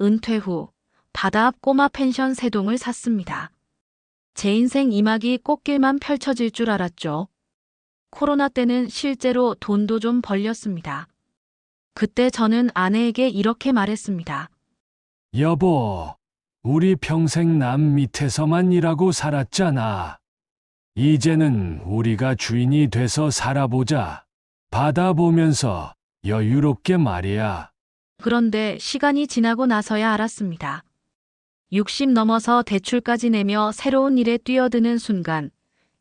은퇴 후 바다 앞 꼬마 펜션 세 동을 샀습니다. 제 인생 이막이 꽃길만 펼쳐질 줄 알았죠. 코로나 때는 실제로 돈도 좀 벌렸습니다. 그때 저는 아내에게 이렇게 말했습니다. 여보, 우리 평생 남 밑에서만 일하고 살았잖아. 이제는 우리가 주인이 돼서 살아보자. 바다 보면서 여유롭게 말이야. 그런데 시간이 지나고 나서야 알았습니다. 60 넘어서 대출까지 내며 새로운 일에 뛰어드는 순간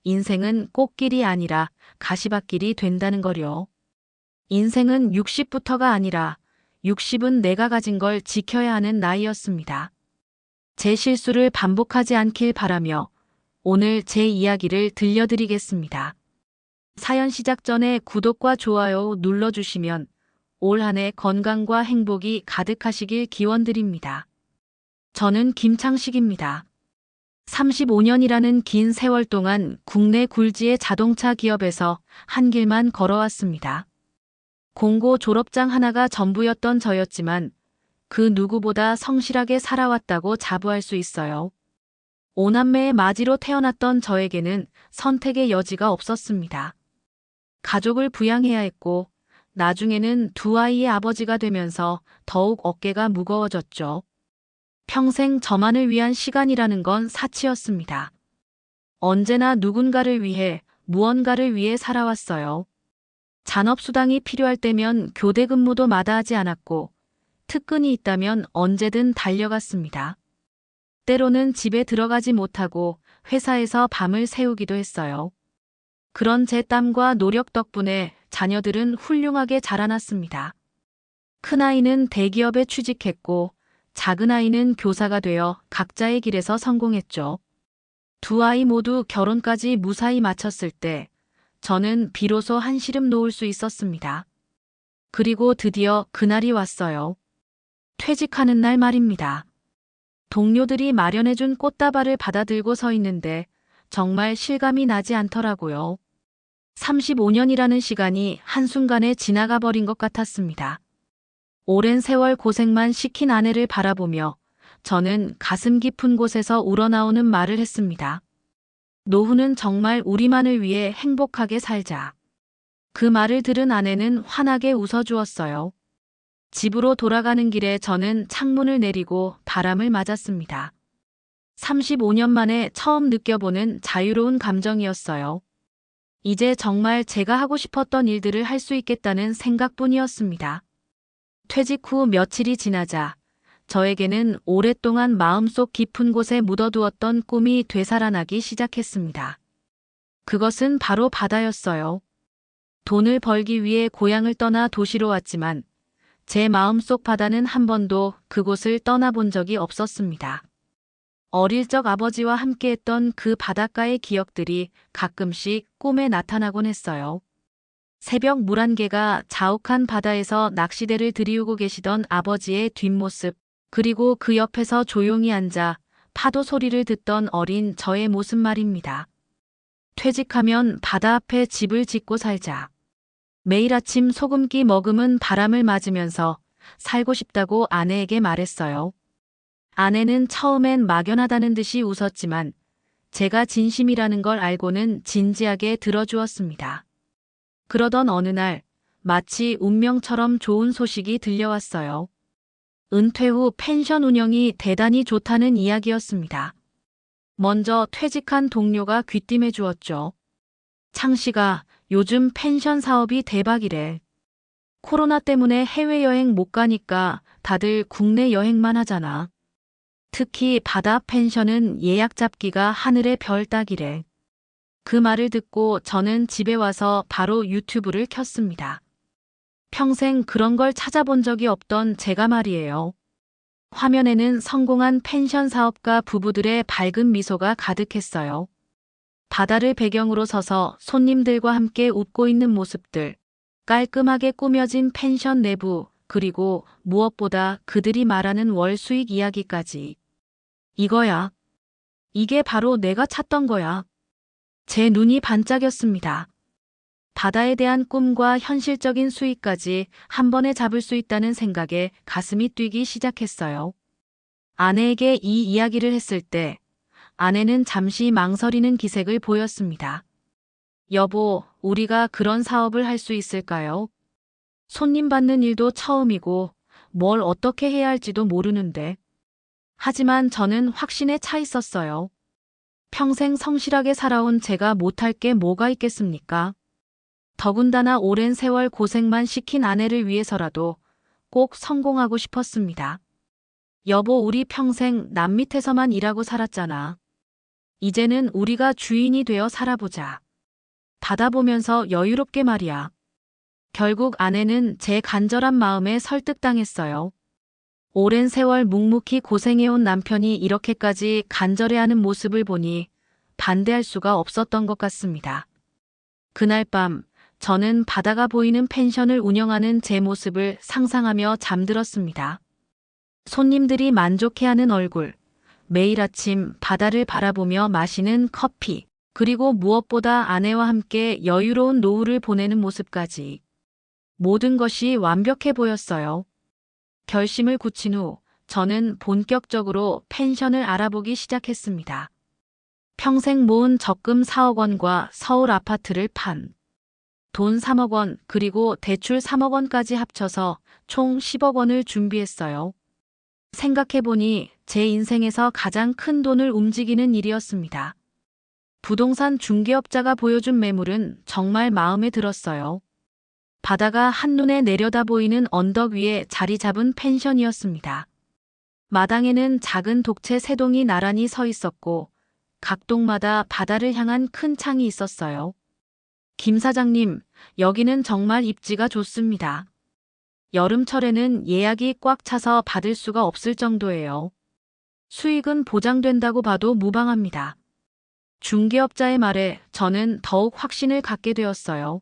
인생은 꽃길이 아니라 가시밭길이 된다는 거요. 인생은 60부터가 아니라 60은 내가 가진 걸 지켜야 하는 나이였습니다. 제 실수를 반복하지 않길 바라며 오늘 제 이야기를 들려드리겠습니다. 사연 시작 전에 구독과 좋아요 눌러주시면 올 한해 건강과 행복이 가득하시길 기원드립니다. 저는 김창식입니다. 35년이라는 긴 세월 동안 국내 굴지의 자동차 기업에서 한 길만 걸어왔습니다. 공고 졸업장 하나가 전부였던 저였지만 그 누구보다 성실하게 살아왔다고 자부할 수 있어요. 오남매의 마지로 태어났던 저에게는 선택의 여지가 없었습니다. 가족을 부양해야 했고 나중에는 두 아이의 아버지가 되면서 더욱 어깨가 무거워졌죠. 평생 저만을 위한 시간이라는 건 사치였습니다. 언제나 누군가를 위해 무언가를 위해 살아왔어요. 잔업수당이 필요할 때면 교대 근무도 마다하지 않았고 특근이 있다면 언제든 달려갔습니다. 때로는 집에 들어가지 못하고 회사에서 밤을 새우기도 했어요. 그런 제 땀과 노력 덕분에 자녀들은 훌륭하게 자라났습니다. 큰아이는 대기업에 취직했고 작은아이는 교사가 되어 각자의 길에서 성공했죠. 두 아이 모두 결혼까지 무사히 마쳤을 때 저는 비로소 한시름 놓을 수 있었습니다. 그리고 드디어 그날이 왔어요. 퇴직하는 날 말입니다. 동료들이 마련해준 꽃다발을 받아들고 서 있는데 정말 실감이 나지 않더라고요. 35년이라는 시간이 한순간에 지나가 버린 것 같았습니다. 오랜 세월 고생만 시킨 아내를 바라보며 저는 가슴 깊은 곳에서 우러나오는 말을 했습니다. 노후는 정말 우리만을 위해 행복하게 살자. 그 말을 들은 아내는 환하게 웃어주었어요. 집으로 돌아가는 길에 저는 창문을 내리고 바람을 맞았습니다. 35년 만에 처음 느껴보는 자유로운 감정이었어요. 이제 정말 제가 하고 싶었던 일들을 할 수 있겠다는 생각뿐이었습니다. 퇴직 후 며칠이 지나자 저에게는 오랫동안 마음속 깊은 곳에 묻어두었던 꿈이 되살아나기 시작했습니다. 그것은 바로 바다였어요. 돈을 벌기 위해 고향을 떠나 도시로 왔지만 제 마음속 바다는 한 번도 그곳을 떠나본 적이 없었습니다. 어릴 적 아버지와 함께했던 그 바닷가의 기억들이 가끔씩 꿈에 나타나곤 했어요. 새벽 물 한 개가 자욱한 바다에서 낚시대를 들이우고 계시던 아버지의 뒷모습, 그리고 그 옆에서 조용히 앉아 파도 소리를 듣던 어린 저의 모습 말입니다. 퇴직하면 바다 앞에 집을 짓고 살자. 매일 아침 소금기 머금은 바람을 맞으면서 살고 싶다고 아내에게 말했어요. 아내는 처음엔 막연하다는 듯이 웃었지만 제가 진심이라는 걸 알고는 진지하게 들어주었습니다. 그러던 어느 날 마치 운명처럼 좋은 소식이 들려왔어요. 은퇴 후 펜션 운영이 대단히 좋다는 이야기였습니다. 먼저 퇴직한 동료가 귀띔해 주었죠. 창 씨가 요즘 펜션 사업이 대박이래. 코로나 때문에 해외여행 못 가니까 다들 국내 여행만 하잖아. 특히 바다 펜션은 예약 잡기가 하늘의 별 따기래. 그 말을 듣고 저는 집에 와서 바로 유튜브를 켰습니다. 평생 그런 걸 찾아본 적이 없던 제가 말이에요. 화면에는 성공한 펜션 사업가 부부들의 밝은 미소가 가득했어요. 바다를 배경으로 서서 손님들과 함께 웃고 있는 모습들, 깔끔하게 꾸며진 펜션 내부, 그리고 무엇보다 그들이 말하는 월 수익 이야기까지. 이거야. 이게 바로 내가 찾던 거야. 제 눈이 반짝였습니다. 바다에 대한 꿈과 현실적인 수익까지 한 번에 잡을 수 있다는 생각에 가슴이 뛰기 시작했어요. 아내에게 이 이야기를 했을 때 아내는 잠시 망설이는 기색을 보였습니다. 여보, 우리가 그런 사업을 할 수 있을까요? 손님 받는 일도 처음이고 뭘 어떻게 해야 할지도 모르는데. 하지만 저는 확신에 차 있었어요. 평생 성실하게 살아온 제가 못할 게 뭐가 있겠습니까? 더군다나 오랜 세월 고생만 시킨 아내를 위해서라도 꼭 성공하고 싶었습니다. 여보, 우리 평생 남 밑에서만 일하고 살았잖아. 이제는 우리가 주인이 되어 살아보자. 받아보면서 여유롭게 말이야. 결국 아내는 제 간절한 마음에 설득당했어요. 오랜 세월 묵묵히 고생해온 남편이 이렇게까지 간절해하는 모습을 보니 반대할 수가 없었던 것 같습니다. 그날 밤, 저는 바다가 보이는 펜션을 운영하는 제 모습을 상상하며 잠들었습니다. 손님들이 만족해하는 얼굴, 매일 아침 바다를 바라보며 마시는 커피, 그리고 무엇보다 아내와 함께 여유로운 노후를 보내는 모습까지. 모든 것이 완벽해 보였어요. 결심을 굳힌 후 저는 본격적으로 펜션을 알아보기 시작했습니다. 평생 모은 적금 4억 원과 서울 아파트를 판. 돈 3억 원 그리고 대출 3억 원까지 합쳐서 총 10억 원을 준비했어요. 생각해보니 제 인생에서 가장 큰 돈을 움직이는 일이었습니다. 부동산 중개업자가 보여준 매물은 정말 마음에 들었어요. 바다가 한눈에 내려다 보이는 언덕 위에 자리 잡은 펜션이었습니다. 마당에는 작은 독채 세 동이 나란히 서 있었고 각 동마다 바다를 향한 큰 창이 있었어요. 김 사장님, 여기는 정말 입지가 좋습니다. 여름철에는 예약이 꽉 차서 받을 수가 없을 정도예요. 수익은 보장된다고 봐도 무방합니다. 중개업자의 말에 저는 더욱 확신을 갖게 되었어요.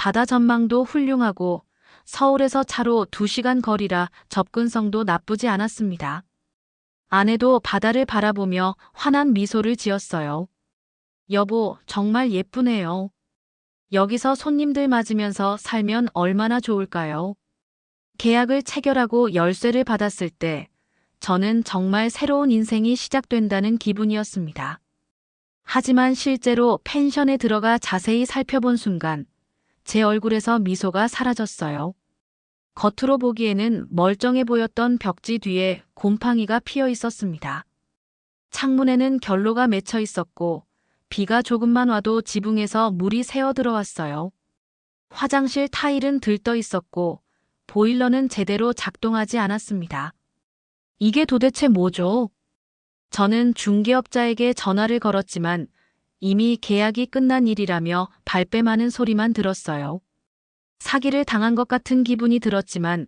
바다 전망도 훌륭하고 서울에서 차로 2시간 거리라 접근성도 나쁘지 않았습니다. 아내도 바다를 바라보며 환한 미소를 지었어요. 여보, 정말 예쁘네요. 여기서 손님들 맞으면서 살면 얼마나 좋을까요? 계약을 체결하고 열쇠를 받았을 때 저는 정말 새로운 인생이 시작된다는 기분이었습니다. 하지만 실제로 펜션에 들어가 자세히 살펴본 순간 제 얼굴에서 미소가 사라졌어요. 겉으로 보기에는 멀쩡해 보였던 벽지 뒤에 곰팡이가 피어 있었습니다. 창문에는 결로가 맺혀 있었고 비가 조금만 와도 지붕에서 물이 새어 들어왔어요. 화장실 타일은 들떠 있었고 보일러는 제대로 작동하지 않았습니다. 이게 도대체 뭐죠? 저는 중개업자에게 전화를 걸었지만 이미 계약이 끝난 일이라며 발뺌하는 소리만 들었어요. 사기를 당한 것 같은 기분이 들었지만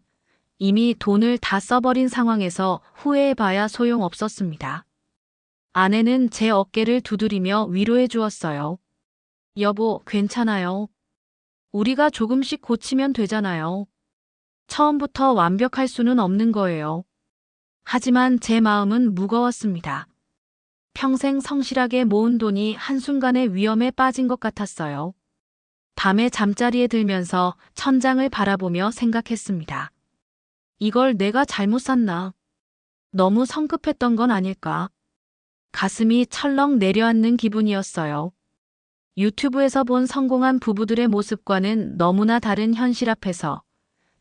이미 돈을 다 써버린 상황에서 후회해봐야 소용없었습니다. 아내는 제 어깨를 두드리며 위로해 주었어요. 여보, 괜찮아요. 우리가 조금씩 고치면 되잖아요. 처음부터 완벽할 수는 없는 거예요. 하지만 제 마음은 무거웠습니다. 평생 성실하게 모은 돈이 한순간에 위험에 빠진 것 같았어요. 밤에 잠자리에 들면서 천장을 바라보며 생각했습니다. 이걸 내가 잘못 샀나? 너무 성급했던 건 아닐까? 가슴이 철렁 내려앉는 기분이었어요. 유튜브에서 본 성공한 부부들의 모습과는 너무나 다른 현실 앞에서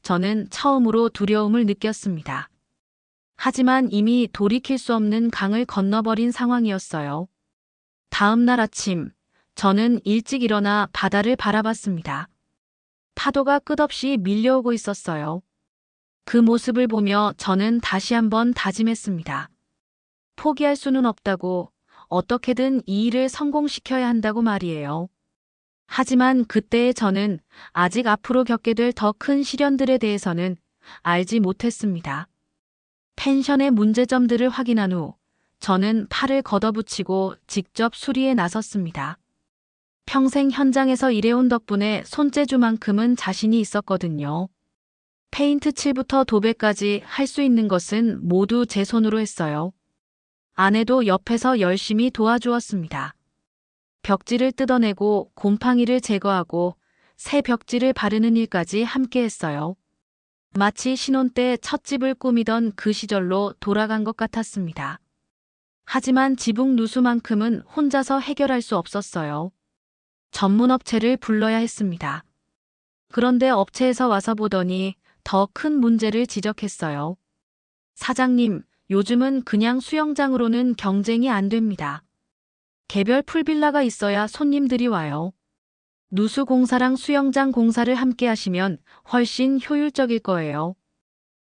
저는 처음으로 두려움을 느꼈습니다. 하지만 이미 돌이킬 수 없는 강을 건너버린 상황이었어요. 다음 날 아침, 저는 일찍 일어나 바다를 바라봤습니다. 파도가 끝없이 밀려오고 있었어요. 그 모습을 보며 저는 다시 한번 다짐했습니다. 포기할 수는 없다고, 어떻게든 이 일을 성공시켜야 한다고 말이에요. 하지만 그때의 저는 아직 앞으로 겪게 될 더 큰 시련들에 대해서는 알지 못했습니다. 펜션의 문제점들을 확인한 후 저는 팔을 걷어붙이고 직접 수리에 나섰습니다. 평생 현장에서 일해온 덕분에 손재주만큼은 자신이 있었거든요. 페인트 칠부터 도배까지 할 수 있는 것은 모두 제 손으로 했어요. 아내도 옆에서 열심히 도와주었습니다. 벽지를 뜯어내고 곰팡이를 제거하고 새 벽지를 바르는 일까지 함께 했어요. 마치 신혼 때 첫 집을 꾸미던 그 시절로 돌아간 것 같았습니다. 하지만 지붕 누수만큼은 혼자서 해결할 수 없었어요. 전문 업체를 불러야 했습니다. 그런데 업체에서 와서 보더니 더 큰 문제를 지적했어요. 사장님, 요즘은 그냥 수영장으로는 경쟁이 안 됩니다. 개별 풀빌라가 있어야 손님들이 와요. 누수 공사랑 수영장 공사를 함께 하시면 훨씬 효율적일 거예요.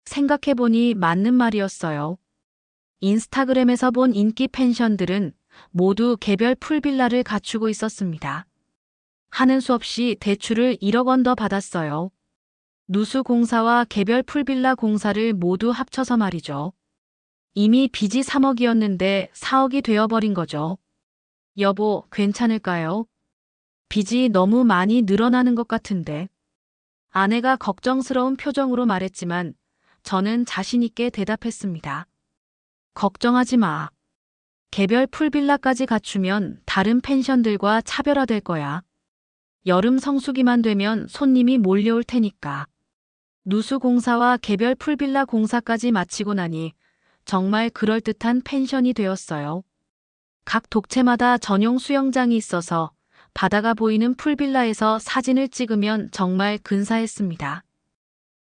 생각해보니 맞는 말이었어요. 인스타그램에서 본 인기 펜션들은 모두 개별 풀빌라를 갖추고 있었습니다. 하는 수 없이 대출을 1억 원 더 받았어요. 누수 공사와 개별 풀빌라 공사를 모두 합쳐서 말이죠. 이미 빚이 3억이었는데 4억이 되어버린 거죠. 여보, 괜찮을까요? 빚이 너무 많이 늘어나는 것 같은데. 아내가 걱정스러운 표정으로 말했지만 저는 자신있게 대답했습니다. 걱정하지 마. 개별 풀빌라까지 갖추면 다른 펜션들과 차별화될 거야. 여름 성수기만 되면 손님이 몰려올 테니까. 누수 공사와 개별 풀빌라 공사까지 마치고 나니 정말 그럴듯한 펜션이 되었어요. 각 독채마다 전용 수영장이 있어서 바다가 보이는 풀빌라에서 사진을 찍으면 정말 근사했습니다.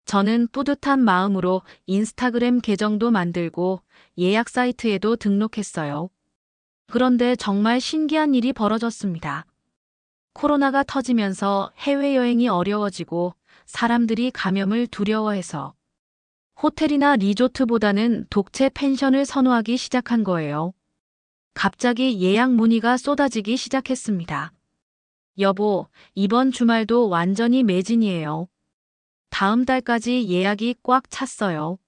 저는 뿌듯한 마음으로 인스타그램 계정도 만들고 예약 사이트에도 등록했어요. 그런데 정말 신기한 일이 벌어졌습니다. 코로나가 터지면서 해외여행이 어려워지고 사람들이 감염을 두려워해서 호텔이나 리조트보다는 독채 펜션을 선호하기 시작한 거예요. 갑자기 예약 문의가 쏟아지기 시작했습니다. 여보, 이번 주말도 완전히 매진이에요. 다음 달까지 예약이 꽉 찼어요.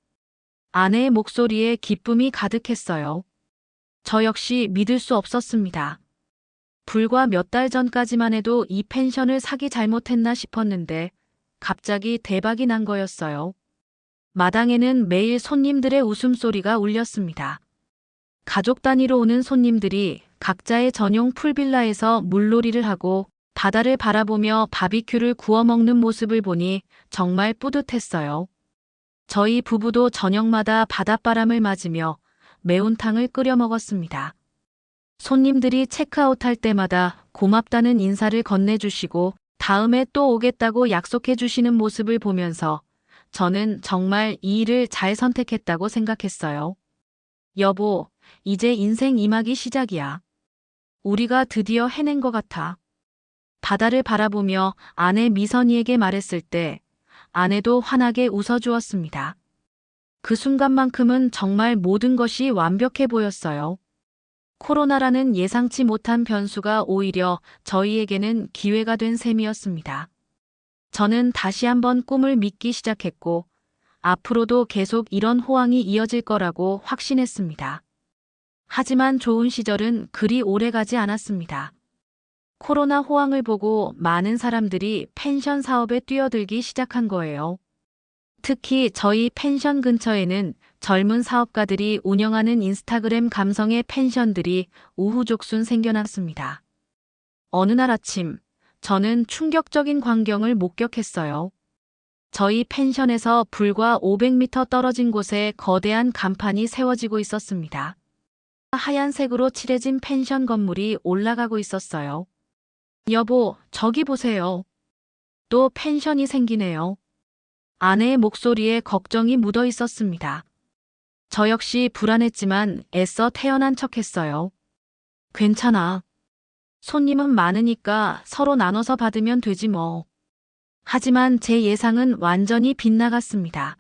아내의 목소리에 기쁨이 가득했어요. 저 역시 믿을 수 없었습니다. 불과 몇 달 전까지만 해도 이 펜션을 사기 잘못했나 싶었는데 갑자기 대박이 난 거였어요. 마당에는 매일 손님들의 웃음소리가 울렸습니다. 가족 단위로 오는 손님들이 각자의 전용 풀빌라에서 물놀이를 하고 바다를 바라보며 바비큐를 구워 먹는 모습을 보니 정말 뿌듯했어요. 저희 부부도 저녁마다 바닷바람을 맞으며 매운탕을 끓여 먹었습니다. 손님들이 체크아웃할 때마다 고맙다는 인사를 건네주시고 다음에 또 오겠다고 약속해 주시는 모습을 보면서 저는 정말 이 일을 잘 선택했다고 생각했어요. 여보, 이제 인생 이막이 시작이야. 우리가 드디어 해낸 것 같아. 바다를 바라보며 아내 미선이에게 말했을 때 아내도 환하게 웃어주었습니다. 그 순간만큼은 정말 모든 것이 완벽해 보였어요. 코로나라는 예상치 못한 변수가 오히려 저희에게는 기회가 된 셈이었습니다. 저는 다시 한번 꿈을 믿기 시작했고, 앞으로도 계속 이런 호황이 이어질 거라고 확신했습니다. 하지만 좋은 시절은 그리 오래 가지 않았습니다. 코로나 호황을 보고 많은 사람들이 펜션 사업에 뛰어들기 시작한 거예요. 특히 저희 펜션 근처에는 젊은 사업가들이 운영하는 인스타그램 감성의 펜션들이 우후족순 생겨났습니다. 어느 날 아침, 저는 충격적인 광경을 목격했어요. 저희 펜션에서 불과 500m 떨어진 곳에 거대한 간판이 세워지고 있었습니다. 하얀색으로 칠해진 펜션 건물이 올라가고 있었어요. 여보, 저기 보세요. 또 펜션이 생기네요. 아내의 목소리에 걱정이 묻어 있었습니다. 저 역시 불안했지만 애써 태어난 척 했어요. 괜찮아. 손님은 많으니까 서로 나눠서 받으면 되지 뭐. 하지만 제 예상은 완전히 빗나갔습니다.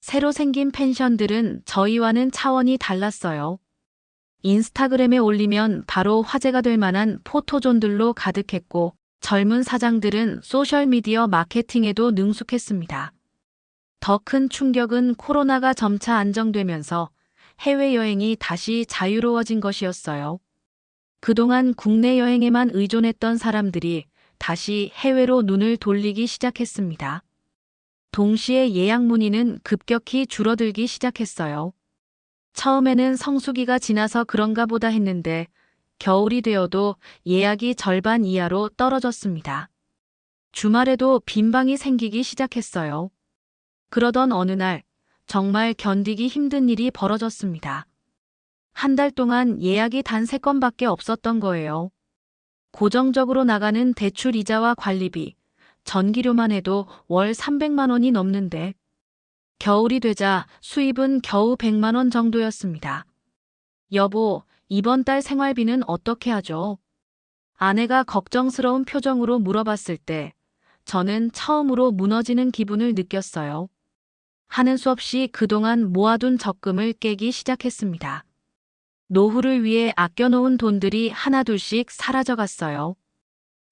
새로 생긴 펜션들은 저희와는 차원이 달랐어요. 인스타그램에 올리면 바로 화제가 될 만한 포토존들로 가득했고 젊은 사장들은 소셜미디어 마케팅에도 능숙했습니다. 더 큰 충격은 코로나가 점차 안정되면서 해외여행이 다시 자유로워진 것이었어요. 그동안 국내 여행에만 의존했던 사람들이 다시 해외로 눈을 돌리기 시작했습니다. 동시에 예약 문의는 급격히 줄어들기 시작했어요. 처음에는 성수기가 지나서 그런가 보다 했는데 겨울이 되어도 예약이 절반 이하로 떨어졌습니다. 주말에도 빈방이 생기기 시작했어요. 그러던 어느 날 정말 견디기 힘든 일이 벌어졌습니다. 한 달 동안 예약이 단세 건밖에 없었던 거예요. 고정적으로 나가는 대출 이자와 관리비, 전기료만 해도 월 300만 원이 넘는데 겨울이 되자 수입은 겨우 100만 원 정도였습니다. 여보, 이번 달 생활비는 어떻게 하죠? 아내가 걱정스러운 표정으로 물어봤을 때 저는 처음으로 무너지는 기분을 느꼈어요. 하는 수 없이 그동안 모아둔 적금을 깨기 시작했습니다. 노후를 위해 아껴놓은 돈들이 하나둘씩 사라져갔어요.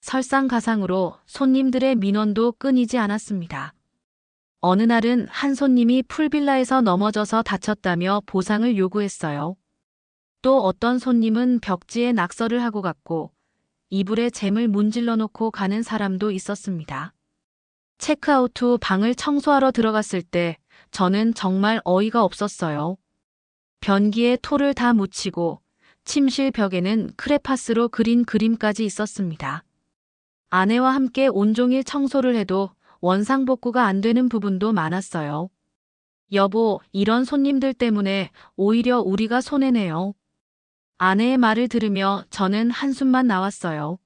설상가상으로 손님들의 민원도 끊이지 않았습니다. 어느 날은 한 손님이 풀빌라에서 넘어져서 다쳤다며 보상을 요구했어요. 또 어떤 손님은 벽지에 낙서를 하고 갔고 이불에 잼을 문질러 놓고 가는 사람도 있었습니다. 체크아웃 후 방을 청소하러 들어갔을 때 저는 정말 어이가 없었어요. 변기에 토를 다 묻히고 침실 벽에는 크레파스로 그린 그림까지 있었습니다. 아내와 함께 온종일 청소를 해도 원상복구가 안 되는 부분도 많았어요. 여보, 이런 손님들 때문에 오히려 우리가 손해네요. 아내의 말을 들으며 저는 한숨만 나왔어요.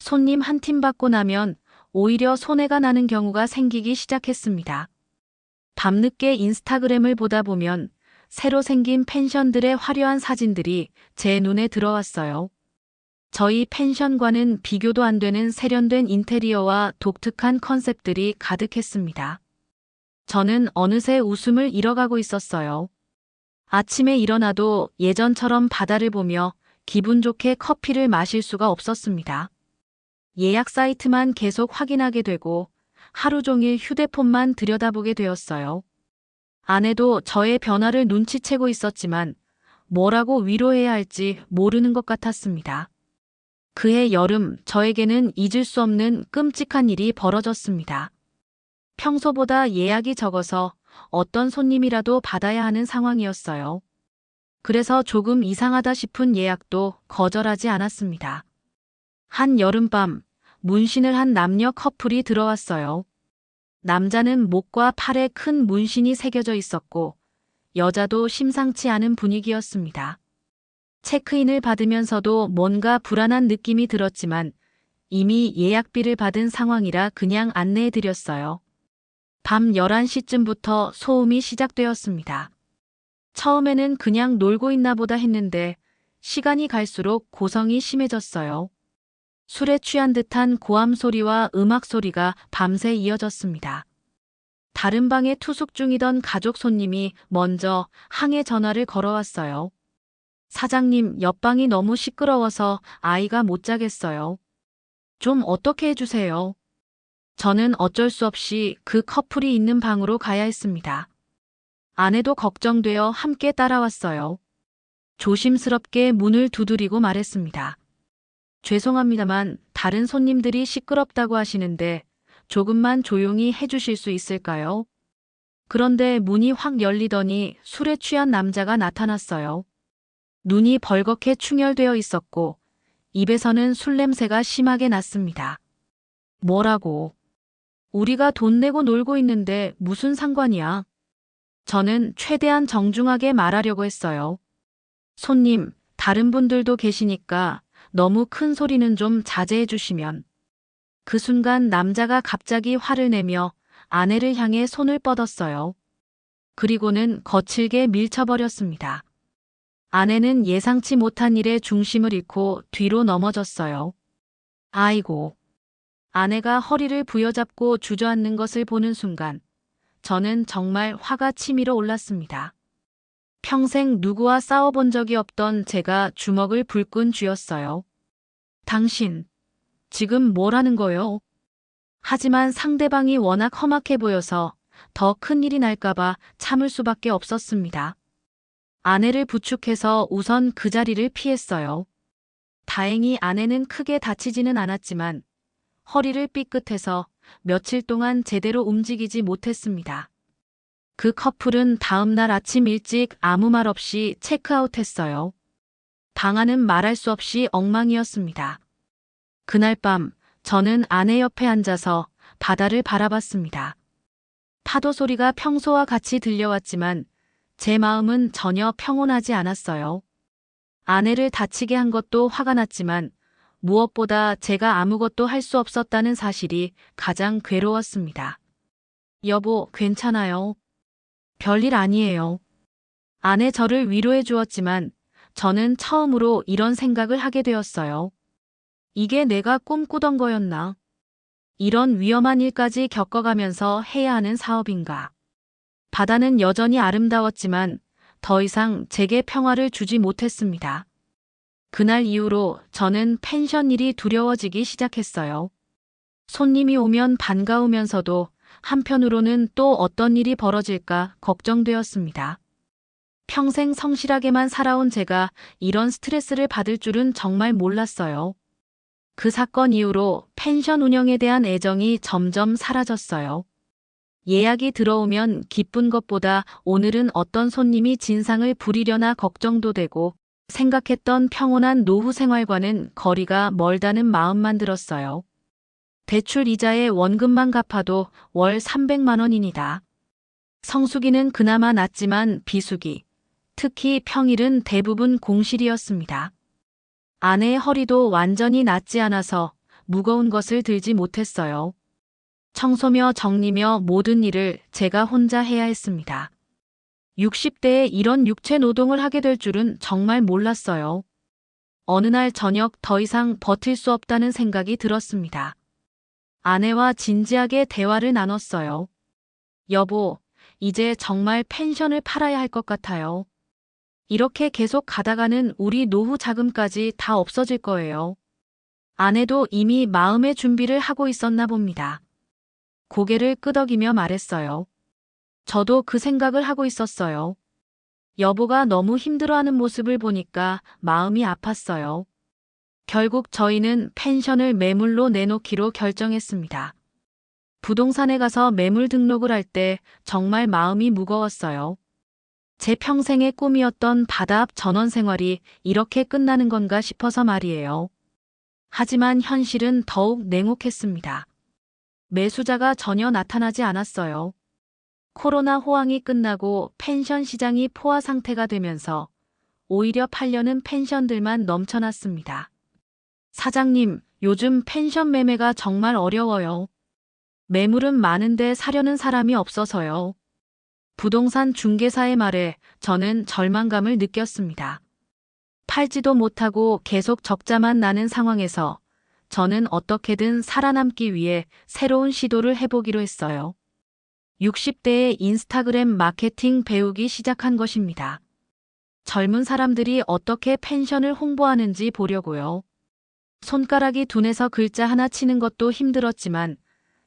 손님 한 팀 받고 나면 오히려 손해가 나는 경우가 생기기 시작했습니다. 밤늦게 인스타그램을 보다 보면 새로 생긴 펜션들의 화려한 사진들이 제 눈에 들어왔어요. 저희 펜션과는 비교도 안 되는 세련된 인테리어와 독특한 컨셉들이 가득했습니다. 저는 어느새 웃음을 잃어가고 있었어요. 아침에 일어나도 예전처럼 바다를 보며 기분 좋게 커피를 마실 수가 없었습니다. 예약 사이트만 계속 확인하게 되고 하루 종일 휴대폰만 들여다보게 되었어요. 아내도 저의 변화를 눈치채고 있었지만 뭐라고 위로해야 할지 모르는 것 같았습니다. 그해 여름 저에게는 잊을 수 없는 끔찍한 일이 벌어졌습니다. 평소보다 예약이 적어서 어떤 손님이라도 받아야 하는 상황이었어요. 그래서 조금 이상하다 싶은 예약도 거절하지 않았습니다. 한 여름밤 문신을 한 남녀 커플이 들어왔어요. 남자는 목과 팔에 큰 문신이 새겨져 있었고 여자도 심상치 않은 분위기였습니다. 체크인을 받으면서도 뭔가 불안한 느낌이 들었지만 이미 예약비를 받은 상황이라 그냥 안내해 드렸어요. 밤 11시쯤부터 소음이 시작되었습니다. 처음에는 그냥 놀고 있나 보다 했는데 시간이 갈수록 고성이 심해졌어요. 술에 취한 듯한 고함 소리와 음악 소리가 밤새 이어졌습니다. 다른 방에 투숙 중이던 가족 손님이 먼저 항해 전화를 걸어왔어요. 사장님, 옆방이 너무 시끄러워서 아이가 못 자겠어요. 좀 어떻게 해주세요. 저는 어쩔 수 없이 그 커플이 있는 방으로 가야 했습니다. 아내도 걱정되어 함께 따라왔어요. 조심스럽게 문을 두드리고 말했습니다. 죄송합니다만 다른 손님들이 시끄럽다고 하시는데 조금만 조용히 해주실 수 있을까요? 그런데 문이 확 열리더니 술에 취한 남자가 나타났어요. 눈이 벌겋게 충혈되어 있었고 입에서는 술 냄새가 심하게 났습니다. 뭐라고? 우리가 돈 내고 놀고 있는데 무슨 상관이야? 저는 최대한 정중하게 말하려고 했어요. 손님, 다른 분들도 계시니까 너무 큰 소리는 좀 자제해 주시면. 그 순간 남자가 갑자기 화를 내며 아내를 향해 손을 뻗었어요. 그리고는 거칠게 밀쳐버렸습니다. 아내는 예상치 못한 일에 중심을 잃고 뒤로 넘어졌어요. 아이고. 아내가 허리를 부여잡고 주저앉는 것을 보는 순간 저는 정말 화가 치밀어 올랐습니다. 평생 누구와 싸워본 적이 없던 제가 주먹을 불끈 쥐었어요. 당신, 지금 뭘 하는 거요? 하지만 상대방이 워낙 험악해 보여서 더 큰 일이 날까봐 참을 수밖에 없었습니다. 아내를 부축해서 우선 그 자리를 피했어요. 다행히 아내는 크게 다치지는 않았지만 허리를 삐끗해서 며칠 동안 제대로 움직이지 못했습니다. 그 커플은 다음 날 아침 일찍 아무 말 없이 체크아웃 했어요. 방안은 말할 수 없이 엉망이었습니다. 그날 밤 저는 아내 옆에 앉아서 바다를 바라봤습니다. 파도 소리가 평소와 같이 들려왔지만 제 마음은 전혀 평온하지 않았어요. 아내를 다치게 한 것도 화가 났지만 무엇보다 제가 아무것도 할 수 없었다는 사실이 가장 괴로웠습니다. 여보, 괜찮아요. 별일 아니에요. 아내 저를 위로해 주었지만 저는 처음으로 이런 생각을 하게 되었어요. 이게 내가 꿈꾸던 거였나? 이런 위험한 일까지 겪어가면서 해야 하는 사업인가? 바다는 여전히 아름다웠지만 더 이상 제게 평화를 주지 못했습니다. 그날 이후로 저는 펜션 일이 두려워지기 시작했어요. 손님이 오면 반가우면서도 한편으로는 또 어떤 일이 벌어질까 걱정되었습니다. 평생 성실하게만 살아온 제가 이런 스트레스를 받을 줄은 정말 몰랐어요. 그 사건 이후로 펜션 운영에 대한 애정이 점점 사라졌어요. 예약이 들어오면 기쁜 것보다 오늘은 어떤 손님이 진상을 부리려나 걱정도 되고 생각했던 평온한 노후 생활과는 거리가 멀다는 마음만 들었어요. 대출 이자에 원금만 갚아도 월 300만 원입니다. 성수기는 그나마 낫지만 비수기, 특히 평일은 대부분 공실이었습니다. 아내의 허리도 완전히 낫지 않아서 무거운 것을 들지 못했어요. 청소며 정리며 모든 일을 제가 혼자 해야 했습니다. 60대에 이런 육체 노동을 하게 될 줄은 정말 몰랐어요. 어느 날 저녁 더 이상 버틸 수 없다는 생각이 들었습니다. 아내와 진지하게 대화를 나눴어요. 여보, 이제 정말 펜션을 팔아야 할 것 같아요. 이렇게 계속 가다가는 우리 노후 자금까지 다 없어질 거예요. 아내도 이미 마음의 준비를 하고 있었나 봅니다. 고개를 끄덕이며 말했어요. 저도 그 생각을 하고 있었어요. 여보가 너무 힘들어하는 모습을 보니까 마음이 아팠어요. 결국 저희는 펜션을 매물로 내놓기로 결정했습니다. 부동산에 가서 매물 등록을 할 때 정말 마음이 무거웠어요. 제 평생의 꿈이었던 바다 앞 전원 생활이 이렇게 끝나는 건가 싶어서 말이에요. 하지만 현실은 더욱 냉혹했습니다. 매수자가 전혀 나타나지 않았어요. 코로나 호황이 끝나고 펜션 시장이 포화 상태가 되면서 오히려 팔려는 펜션들만 넘쳐났습니다. 사장님, 요즘 펜션 매매가 정말 어려워요. 매물은 많은데 사려는 사람이 없어서요. 부동산 중개사의 말에 저는 절망감을 느꼈습니다. 팔지도 못하고 계속 적자만 나는 상황에서 저는 어떻게든 살아남기 위해 새로운 시도를 해보기로 했어요. 60대의 인스타그램 마케팅 배우기 시작한 것입니다. 젊은 사람들이 어떻게 펜션을 홍보하는지 보려고요. 손가락이 둔해서 글자 하나 치는 것도 힘들었지만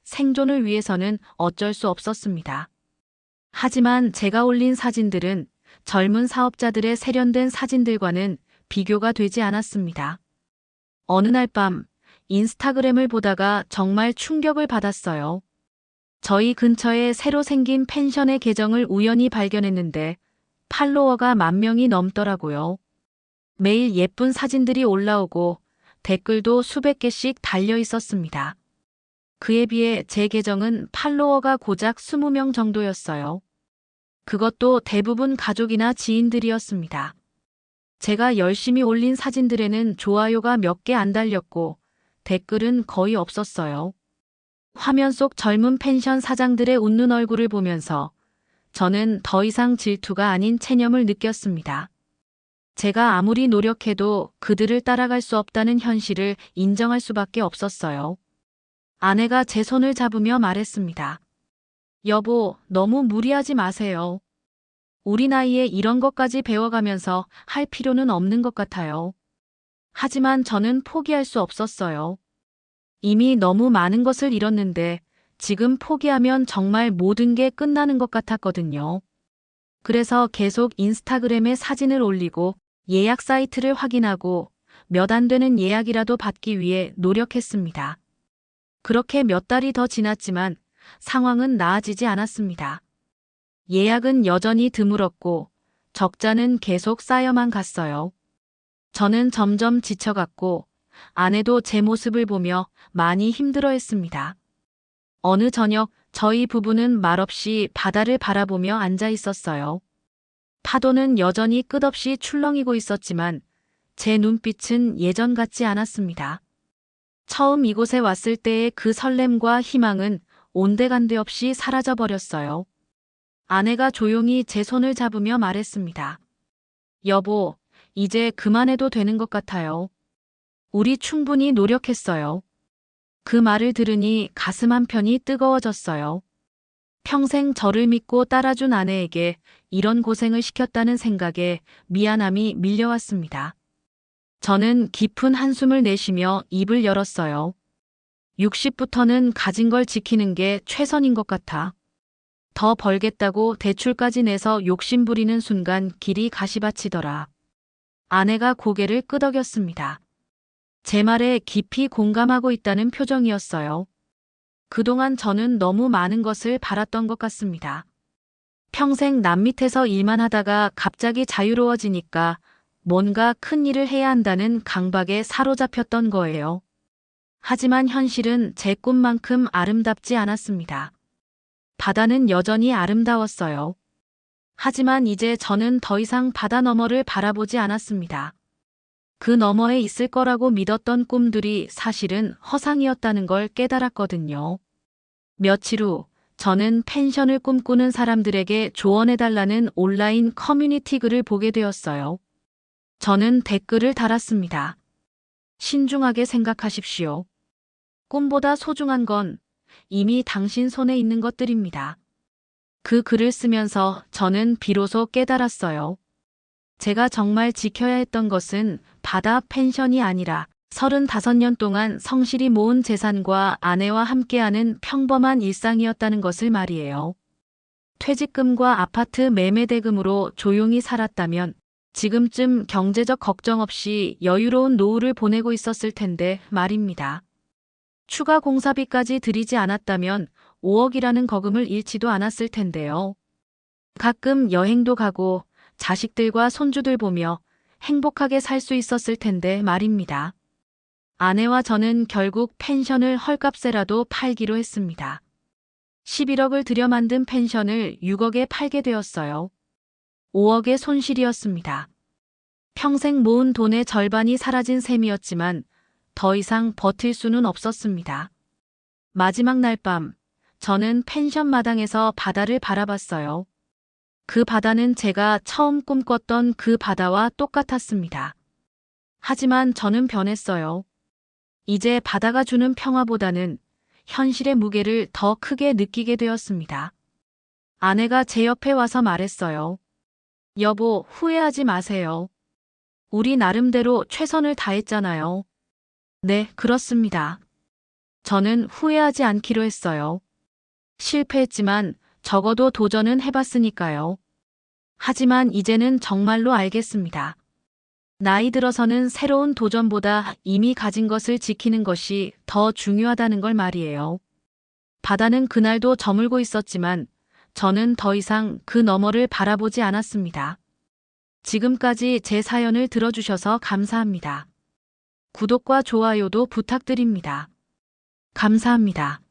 생존을 위해서는 어쩔 수 없었습니다. 하지만 제가 올린 사진들은 젊은 사업자들의 세련된 사진들과는 비교가 되지 않았습니다. 어느 날 밤 인스타그램을 보다가 정말 충격을 받았어요. 저희 근처에 새로 생긴 펜션의 계정을 우연히 발견했는데 팔로워가 만 명이 넘더라고요. 매일 예쁜 사진들이 올라오고 댓글도 수백 개씩 달려 있었습니다. 그에 비해 제 계정은 팔로워가 고작 20명 정도였어요. 그것도 대부분 가족이나 지인들이었습니다. 제가 열심히 올린 사진들에는 좋아요가 몇 개 안 달렸고 댓글은 거의 없었어요. 화면 속 젊은 펜션 사장들의 웃는 얼굴을 보면서 저는 더 이상 질투가 아닌 체념을 느꼈습니다. 제가 아무리 노력해도 그들을 따라갈 수 없다는 현실을 인정할 수밖에 없었어요. 아내가 제 손을 잡으며 말했습니다. 여보, 너무 무리하지 마세요. 우리 나이에 이런 것까지 배워가면서 할 필요는 없는 것 같아요. 하지만 저는 포기할 수 없었어요. 이미 너무 많은 것을 잃었는데 지금 포기하면 정말 모든 게 끝나는 것 같았거든요. 그래서 계속 인스타그램에 사진을 올리고 예약 사이트를 확인하고 몇 안 되는 예약이라도 받기 위해 노력했습니다. 그렇게 몇 달이 더 지났지만 상황은 나아지지 않았습니다. 예약은 여전히 드물었고 적자는 계속 쌓여만 갔어요. 저는 점점 지쳐갔고 아내도 제 모습을 보며 많이 힘들어 했습니다. 어느 저녁 저희 부부는 말없이 바다를 바라보며 앉아 있었어요. 파도는 여전히 끝없이 출렁이고 있었지만 제 눈빛은 예전 같지 않았습니다. 처음 이곳에 왔을 때의 그 설렘과 희망은 온데간데 없이 사라져 버렸어요. 아내가 조용히 제 손을 잡으며 말했습니다. 여보, 이제 그만해도 되는 것 같아요. 우리 충분히 노력했어요. 그 말을 들으니 가슴 한편이 뜨거워졌어요. 평생 저를 믿고 따라준 아내에게 이런 고생을 시켰다는 생각에 미안함이 밀려왔습니다. 저는 깊은 한숨을 내쉬며 입을 열었어요. 60부터는 가진 걸 지키는 게 최선인 것 같아. 더 벌겠다고 대출까지 내서 욕심 부리는 순간 길이 가시밭이더라. 아내가 고개를 끄덕였습니다. 제 말에 깊이 공감하고 있다는 표정이었어요. 그동안 저는 너무 많은 것을 바랐던 것 같습니다. 평생 남 밑에서 일만 하다가 갑자기 자유로워지니까 뭔가 큰 일을 해야 한다는 강박에 사로잡혔던 거예요. 하지만 현실은 제 꿈만큼 아름답지 않았습니다. 바다는 여전히 아름다웠어요. 하지만 이제 저는 더 이상 바다 너머를 바라보지 않았습니다. 그 너머에 있을 거라고 믿었던 꿈들이 사실은 허상이었다는 걸 깨달았거든요. 며칠 후 저는 펜션을 꿈꾸는 사람들에게 조언해달라는 온라인 커뮤니티 글을 보게 되었어요. 저는 댓글을 달았습니다. 신중하게 생각하십시오. 꿈보다 소중한 건 이미 당신 손에 있는 것들입니다. 그 글을 쓰면서 저는 비로소 깨달았어요. 제가 정말 지켜야 했던 것은 바다 펜션이 아니라 35년 동안 성실히 모은 재산과 아내와 함께하는 평범한 일상이었다는 것을 말이에요. 퇴직금과 아파트 매매 대금으로 조용히 살았다면 지금쯤 경제적 걱정 없이 여유로운 노후를 보내고 있었을 텐데 말입니다. 추가 공사비까지 들이지 않았다면 5억이라는 거금을 잃지도 않았을 텐데요. 가끔 여행도 가고 자식들과 손주들 보며 행복하게 살 수 있었을 텐데 말입니다. 아내와 저는 결국 펜션을 헐값에라도 팔기로 했습니다. 11억을 들여 만든 펜션을 6억에 팔게 되었어요. 5억의 손실이었습니다. 평생 모은 돈의 절반이 사라진 셈이었지만 더 이상 버틸 수는 없었습니다. 마지막 날 밤, 저는 펜션 마당에서 바다를 바라봤어요. 그 바다는 제가 처음 꿈꿨던 그 바다와 똑같았습니다. 하지만 저는 변했어요. 이제 바다가 주는 평화보다는 현실의 무게를 더 크게 느끼게 되었습니다. 아내가 제 옆에 와서 말했어요. 여보, 후회하지 마세요. 우리 나름대로 최선을 다했잖아요. 네, 그렇습니다. 저는 후회하지 않기로 했어요. 실패했지만 적어도 도전은 해봤으니까요. 하지만 이제는 정말로 알겠습니다. 나이 들어서는 새로운 도전보다 이미 가진 것을 지키는 것이 더 중요하다는 걸 말이에요. 바다는 그날도 저물고 있었지만 저는 더 이상 그 너머를 바라보지 않았습니다. 지금까지 제 사연을 들어주셔서 감사합니다. 구독과 좋아요도 부탁드립니다. 감사합니다.